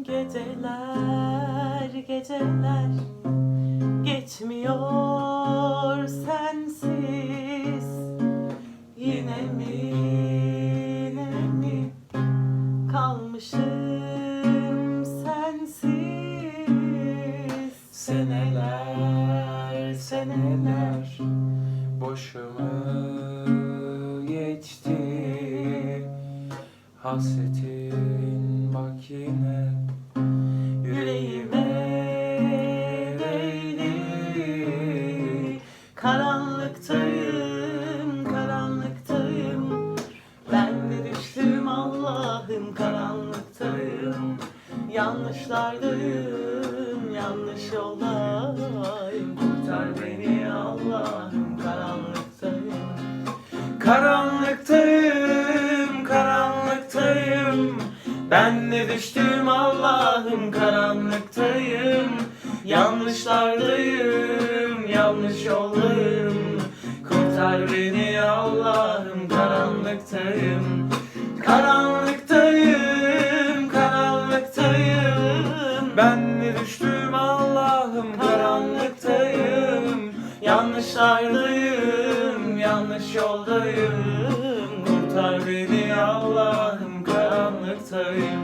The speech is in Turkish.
Geceler, geceler geçmiyor sensiz. Yine mi, yine mi kalmışım sensiz. Seneler, seneler boşumu geçti Hasretin bak yine Karanlıktayım, karanlıktayım. Ben de düştüm Allah'ım karanlıktayım. Yanlışlardayım, yanlış yoldayım. Kurtar beni Allah'ım karanlıktayım. Karanlıktayım, karanlıktayım. Ben de düştüm Allah'ım karanlıktayım. Yanlışlardayım, yoldayım Kurtar beni Allah'ım karanlıktayım. Karanlıktayım, karanlıktayım. Ben de düştüm Allah'ım karanlıktayım? Yanlışlardayım, yanlış yoldayım. Kurtar beni Allah'ım karanlıktayım